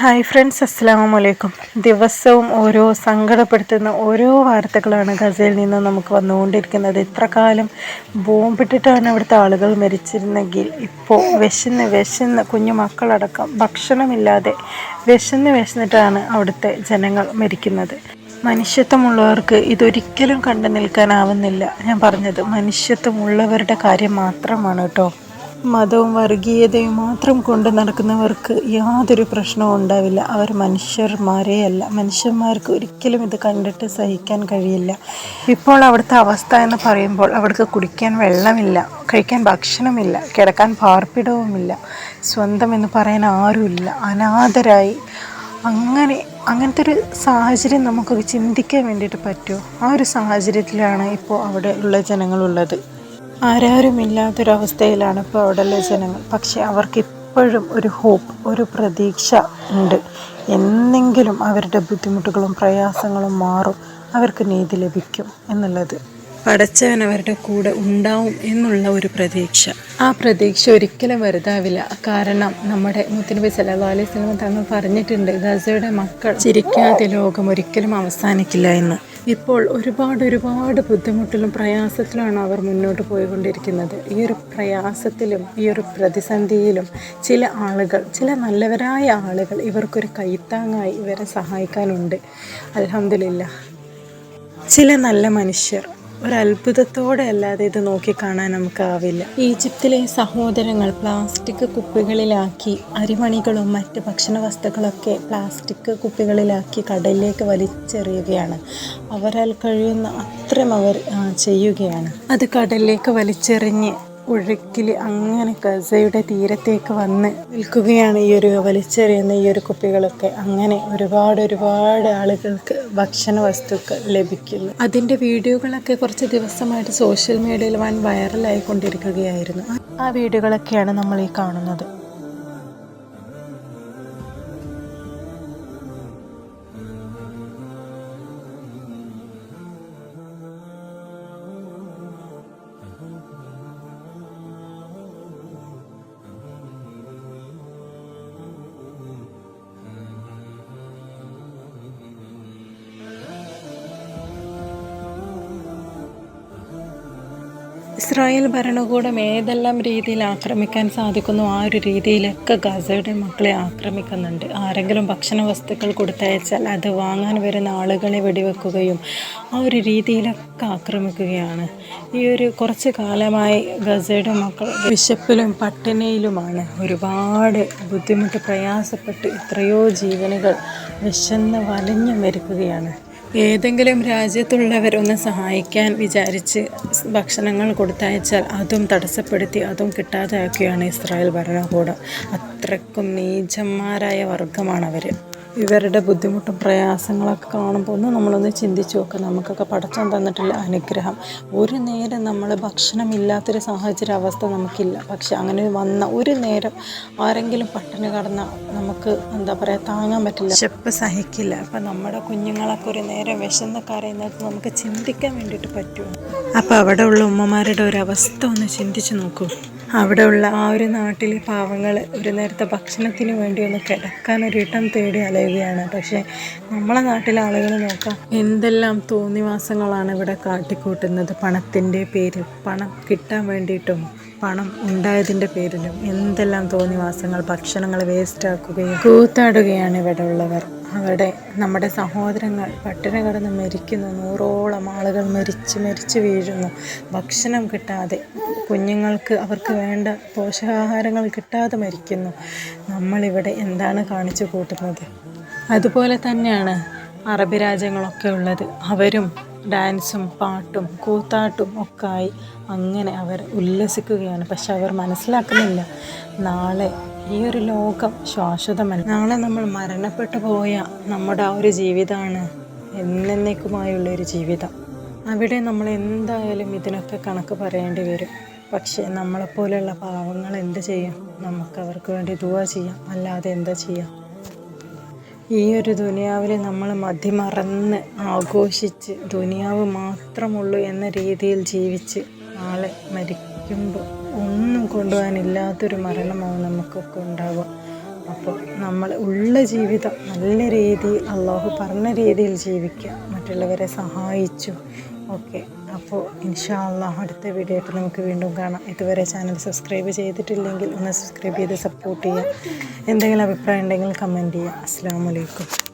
Hi friends അസ്സാം വലൈക്കും ദിവസവും ഓരോ സങ്കടപ്പെടുത്തുന്ന ഓരോ വാർത്തകളാണ് ഗസയിൽ നിന്ന് നമുക്ക് വന്നുകൊണ്ടിരിക്കുന്നത്. ഇത്ര കാലം ബോംബിട്ടിട്ടാണ് അവിടുത്തെ ആളുകൾ മരിച്ചിരുന്നെങ്കിൽ ഇപ്പോൾ വിശന്ന് വിശന്ന് കുഞ്ഞു മക്കളടക്കം ഭക്ഷണമില്ലാതെ വിശന്ന് വിശന്നിട്ടാണ് അവിടുത്തെ ജനങ്ങൾ മരിക്കുന്നത്. മനുഷ്യത്വമുള്ളവർക്ക് ഇതൊരിക്കലും കണ്ടു നിൽക്കാനാവുന്നില്ല. ഞാൻ പറഞ്ഞത് മനുഷ്യത്വമുള്ളവരുടെ കാര്യം മാത്രമാണ് കേട്ടോ. മതവും വർഗീയതയും മാത്രം കൊണ്ട് നടക്കുന്നവർക്ക് യാതൊരു പ്രശ്നവും ഉണ്ടാവില്ല. അവർ മനുഷ്യന്മാരേ അല്ല. മനുഷ്യന്മാർക്ക് ഒരിക്കലും ഇത് കണ്ടിട്ട് സഹിക്കാൻ കഴിയില്ല. ഇപ്പോൾ അവിടുത്തെ അവസ്ഥ എന്ന് പറയുമ്പോൾ അവർക്ക് കുടിക്കാൻ വെള്ളമില്ല കഴിക്കാൻ ഭക്ഷണമില്ല കിടക്കാൻ പാർപ്പിടവുമില്ല സ്വന്തം എന്ന് പറയാൻ ആരുമില്ല. അനാഥരായി. അങ്ങനെ അങ്ങനത്തെ ഒരു സാഹചര്യം നമുക്ക് ചിന്തിക്കാൻ വേണ്ടിയിട്ട് പറ്റുമോ? ആ ഒരു സാഹചര്യത്തിലാണ് ഇപ്പോൾ അവിടെ ഉള്ള ജനങ്ങളുള്ളത്. ആരാരുമില്ലാത്തൊരവസ്ഥയിലാണ് ഇപ്പോൾ അവിടെയുള്ള ജനങ്ങൾ. പക്ഷേ അവർക്ക് ഇപ്പോഴും ഒരു ഹോപ്പ് ഒരു പ്രതീക്ഷ ഉണ്ട്. എന്നെങ്കിലും അവരുടെ ബുദ്ധിമുട്ടുകളും പ്രയാസങ്ങളും മാറും. അവർക്ക് നീതി ലഭിക്കും എന്നുള്ളത്. പടച്ചവൻ അവരുടെ കൂടെ ഉണ്ടാവും എന്നുള്ള ഒരു പ്രതീക്ഷ. ആ പ്രതീക്ഷ ഒരിക്കലും വെറുതാവില്ല കാരണം നമ്മുടെ മുത്തനബി സല്ലാ അലൈഹി വസല്ലം തങ്ങൾ പറഞ്ഞിട്ടുണ്ട് ഗസയുടെ മക്കൾ ചിരിക്കാതെ ലോകം ഒരിക്കലും അവസാനിക്കില്ല എന്ന്. ഇപ്പോൾ ഒരുപാട് ഒരുപാട് ബുദ്ധിമുട്ടിലും പ്രയാസത്തിലാണ് അവർ മുന്നോട്ട് പോയിക്കൊണ്ടിരിക്കുന്നത്. ഈ ഒരു പ്രയാസത്തിലും ഈ ഒരു പ്രതിസന്ധിയിലും ചില ആളുകൾ ചില നല്ലവരായ ആളുകൾ ഇവർക്കൊരു കൈത്താങ്ങായി ഇവരെ സഹായിക്കാനുണ്ട്. അലഹമില്ല ചില നല്ല മനുഷ്യർ ഒരു അത്ഭുതത്തോടെ അല്ലാതെ ഇത് നോക്കിക്കാണാൻ നമുക്കാവില്ല ഈജിപ്തിലെ സഹോദരങ്ങൾ പ്ലാസ്റ്റിക് കുപ്പികളിലാക്കി അരിമണികളും മറ്റ് ഭക്ഷണ വസ്തുക്കളൊക്കെ പ്ലാസ്റ്റിക് കുപ്പികളിലാക്കി കടലിലേക്ക് വലിച്ചെറിയുകയാണ്. അവരാൽ കഴിയുന്ന അത്രയും അവർ ചെയ്യുകയാണ്. അത് കടലിലേക്ക് വലിച്ചെറിഞ്ഞ് ഒഴുക്കിൽ അങ്ങനെ ഗസയുടെ തീരത്തേക്ക് വന്ന് നിൽക്കുകയാണ് ഈ ഒരു വലിച്ചെറിയുന്ന ഈ ഒരു കുപ്പികളൊക്കെ. അങ്ങനെ ഒരുപാട് ഒരുപാട് ആളുകൾക്ക് ഭക്ഷണ വസ്തുക്കൾ ലഭിക്കുന്നു. അതിന്റെ വീഡിയോകളൊക്കെ കുറച്ച് ദിവസമായിട്ട് സോഷ്യൽ മീഡിയയിൽ വൻ വൈറലായിക്കൊണ്ടിരിക്കുകയായിരുന്നു. ആ വീഡിയോകളൊക്കെയാണ് നമ്മൾ ഈ കാണുന്നത്. ഇസ്രായേൽ ഭരണകൂടം ഏതെല്ലാം രീതിയിൽ ആക്രമിക്കാൻ സാധിക്കുന്നു ആ ഒരു രീതിയിലൊക്കെ ഗസയുടെ മക്കളെ ആക്രമിക്കുന്നുണ്ട്. ആരെങ്കിലും ഭക്ഷണ വസ്തുക്കൾ കൊടുത്തയച്ചാൽ അത് വാങ്ങാൻ വരുന്ന ആളുകളെ വെടിവെക്കുകയും ആ ഒരു രീതിയിലൊക്കെ ആക്രമിക്കുകയാണ്. ഈ ഒരു കുറച്ച് കാലമായി ഗസയുടെ മക്കൾ വിശപ്പിലും പട്ടിണിയിലുമാണ്. ഒരുപാട് ബുദ്ധിമുട്ട് പ്രയാസപ്പെട്ട് എത്രയോ ജീവനുകൾ വിശന്ന് വലഞ്ഞു മരിക്കുകയാണ്. ഏതെങ്കിലും രാജ്യത്തുള്ളവർ ഒന്ന് സഹായിക്കാൻ വിചാരിച്ച് ഭക്ഷണങ്ങൾ കൊടുത്തയച്ചാൽ അതും തടസ്സപ്പെടുത്തി അതും കിട്ടാതാക്കുകയാണ് ഇസ്രായേൽ ഭരണകൂടം. അത്രക്കും നീചന്മാരായ വർഗമാണ് അവർ ഇവരുടെ ബുദ്ധിമുട്ടും പ്രയാസങ്ങളൊക്കെ കാണുമ്പോൾ ഒന്ന് നമ്മളൊന്ന് ചിന്തിച്ച് നോക്കുക നമുക്കൊക്കെ പടച്ചം തന്നിട്ടുള്ള അനുഗ്രഹം. ഒരു നേരം നമ്മൾ ഭക്ഷണമില്ലാത്തൊരു സാഹചര്യ അവസ്ഥ നമുക്കില്ല. പക്ഷെ അങ്ങനെ വന്ന ഒരു നേരം ആരെങ്കിലും പട്ടിണി കടന്ന നമുക്ക് എന്താ പറയുക താങ്ങാൻ പറ്റില്ല. ചെപ്പ് സഹിക്കില്ല. അപ്പം നമ്മുടെ കുഞ്ഞുങ്ങളൊക്കെ ഒരു നേരം വിശന്ന് കരയുന്നത് നമുക്ക് ചിന്തിക്കാൻ വേണ്ടിയിട്ട് പറ്റുമോ അപ്പോൾ അവിടെ ഉള്ള ഉമ്മമാരുടെ ഒരു അവസ്ഥ ഒന്ന് ചിന്തിച്ച് നോക്കൂ. അവിടെയുള്ള ആ ഒരു നാട്ടിലെ പാവങ്ങൾ ഒരു നേരത്തെ ഭക്ഷണത്തിന് വേണ്ടി ഒന്ന് കിടക്കാൻ ഒരു ഇടം തേടി അലയുകയാണ്. പക്ഷേ നമ്മളെ നാട്ടിലെ ആളുകൾ നോക്കാം. എന്തെല്ലാം തോന്നിവാസങ്ങളാണ് ഇവിടെ കാട്ടിക്കൂട്ടുന്നത്. പണത്തിന്റെ പേരിൽ പണം കിട്ടാൻ വേണ്ടിയിട്ടും പണം ഉണ്ടായതിന്റെ പേരിലും എന്തെല്ലാം തോന്നിവാസങ്ങൾ ഭക്ഷണങ്ങൾ വേസ്റ്റാക്കുകയും കൂത്താടുകയാണ് ഇവിടെ ഉള്ളവർ അവിടെ നമ്മുടെ സഹോദരങ്ങൾ പട്ടിണി കിടന്ന് മരിക്കുന്നു. നൂറോളം ആളുകൾ മരിച്ച് മരിച്ച് വീഴുന്നു. ഭക്ഷണം കിട്ടാതെ കുഞ്ഞുങ്ങൾക്ക് അവർക്ക് വേണ്ട പോഷകാഹാരങ്ങൾ കിട്ടാതെ മരിക്കുന്നു. നമ്മളിവിടെ എന്താണ് കാണിച്ചു കൂട്ടുന്നത്? അതുപോലെ തന്നെയാണ് അറബി രാജ്യങ്ങളൊക്കെ ഉള്ളത്. അവരും ഡാൻസും പാട്ടും കൂത്താട്ടും ഒക്കെ ആയി അങ്ങനെ അവർ ഉല്ലസിക്കുകയാണ്. പക്ഷെ അവർ മനസ്സിലാക്കുന്നില്ല. നാളെ ഈ ഒരു ലോകം ശാശ്വതമല്ല. നാളെ നമ്മൾ മരണപ്പെട്ടു പോയ നമ്മുടെ ആ ഒരു ജീവിതമാണ് എന്നേക്കുമായുള്ള ഒരു ജീവിതം. അവിടെ നമ്മൾ എന്തായാലും ഇതിനൊക്കെ കണക്ക് പറയേണ്ടി വരും. പക്ഷേ നമ്മളെപ്പോലെയുള്ള പാവങ്ങൾ എന്ത് ചെയ്യും? നമുക്ക് അവർക്ക് വേണ്ടി ദുവ ചെയ്യാം. അല്ലാതെ എന്താ ചെയ്യാം? ഈ ഒരു ദുനിയാവിൽ നമ്മൾ മതിമറന്ന് ആഘോഷിച്ച് ദുനിയാവ് മാത്രമുള്ളൂ എന്ന രീതിയിൽ ജീവിച്ച് നാളെ മരിക്കുമ്പോൾ ഒന്നും കൊണ്ടുപോകാനില്ലാത്തൊരു മരണമാവും നമുക്കൊക്കെ ഉണ്ടാവുക. അപ്പോൾ നമ്മൾ ഉള്ള ജീവിതം നല്ല രീതിയിൽ അള്ളാഹു പറഞ്ഞ രീതിയിൽ ജീവിക്കുക. മറ്റുള്ളവരെ സഹായിച്ചു. ഓക്കെ. അപ്പോൾ ഇൻഷാ അള്ളാഹ് അടുത്ത വീഡിയോ നമുക്ക് വീണ്ടും കാണാം. ഇതുവരെ ചാനൽ സബ്സ്ക്രൈബ് ചെയ്തിട്ടില്ലെങ്കിൽ ഒന്ന് സബ്സ്ക്രൈബ് ചെയ്ത് സപ്പോർട്ട് ചെയ്യുക. എന്തെങ്കിലും അഭിപ്രായം ഉണ്ടെങ്കിൽ കമന്റ് ചെയ്യുക. അസ്സാം വലൈക്കും